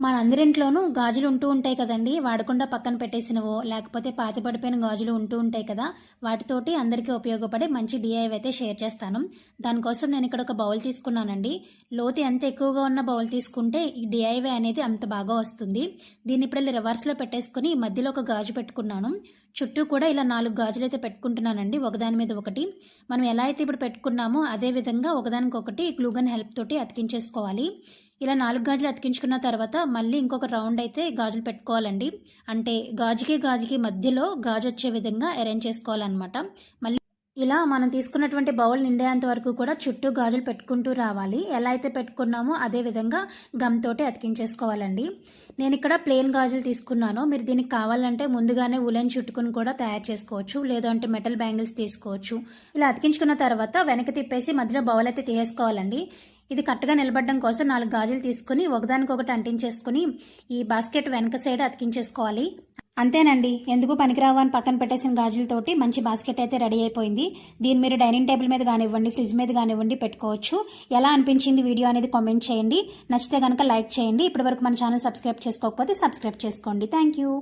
మనందరింట్లోనూ గాజులు ఉంటూ ఉంటాయి కదండి. వాడకుండా పక్కన పెట్టేసినవో లేకపోతే పాతి పడిపోయిన గాజులు ఉంటూ ఉంటాయి కదా. వాటితోటి అందరికీ ఉపయోగపడే మంచి డిఐవి అయితే షేర్ చేస్తాను. దానికోసం నేను ఇక్కడ ఒక బౌల్ తీసుకున్నానండి. లోతు ఎంత ఎక్కువగా ఉన్న బౌల్ తీసుకుంటే ఈ డిఐవే అనేది అంత బాగా వస్తుంది. దీన్ని ఇప్పుడు ఇలా రివర్స్లో పెట్టేసుకుని మధ్యలో ఒక గాజు పెట్టుకున్నాను. చుట్టూ కూడా ఇలా నాలుగు గాజులు అయితే పెట్టుకుంటున్నానండి ఒకదాని మీద ఒకటి. మనం ఎలా అయితే ఇప్పుడు పెట్టుకున్నామో అదే విధంగా ఒకదానికొకటి గ్లూగన్ హెల్ప్ తోటి అతికించేసుకోవాలి. ఇలా నాలుగు గాజులు అతికించుకున్న తర్వాత మళ్ళీ ఇంకొక రౌండ్ అయితే గాజులు పెట్టుకోవాలండి. అంటే గాజుకి గాజుకి మధ్యలో గాజు వచ్చే విధంగా అరేంజ్ చేసుకోవాలన్నమాట. మళ్ళీ ఇలా మనం తీసుకున్నటువంటి బౌల్ నిండేంత వరకు కూడా చుట్టూ గాజులు పెట్టుకుంటూ రావాలి. ఎలా అయితే పెట్టుకున్నామో అదే విధంగా గమ్ తోటి అతికించేసుకోవాలండి. నేను ఇక్కడ ప్లెయిన్ గాజులు తీసుకున్నాను. మీరు దీనికి కావాలంటే ముందుగానే ఉలెన్ చుట్టుకుని కూడా తయారు చేసుకోవచ్చు. లేదంటే మెటల్ బ్యాంగిల్స్ తీసుకోవచ్చు. ఇలా అతికించుకున్న తర్వాత వెనక తిప్పేసి మధ్యలో బౌల్ అయితే తీసేసుకోవాలండి. ఇది కరెక్ట్గా నిలబడడం కోసం నాలుగు గాజులు తీసుకుని ఒకదానికొకటి అంటించేసుకుని ఈ బాస్కెట్ వెనక సైడ్ అతికించేసుకోవాలి. అంతేనండి. ఎందుకు పనికిరావు అని పక్కన పెట్టేసిన గాజులతోటి మంచి బాస్కెట్ అయితే రెడీ అయిపోయింది. దీన్ని మీరు డైనింగ్ టేబుల్ మీద కానివ్వండి ఫ్రిడ్జ్ మీద కానివ్వండి పెట్టుకోవచ్చు. ఎలా అనిపించింది వీడియో అనేది కామెంట్ చేయండి. నచ్చితే కనుక లైక్ చేయండి. ఇప్పటివరకు మన ఛానల్ సబ్స్క్రైబ్ చేసుకోకపోతే సబ్స్క్రైబ్ చేసుకోండి. Thank you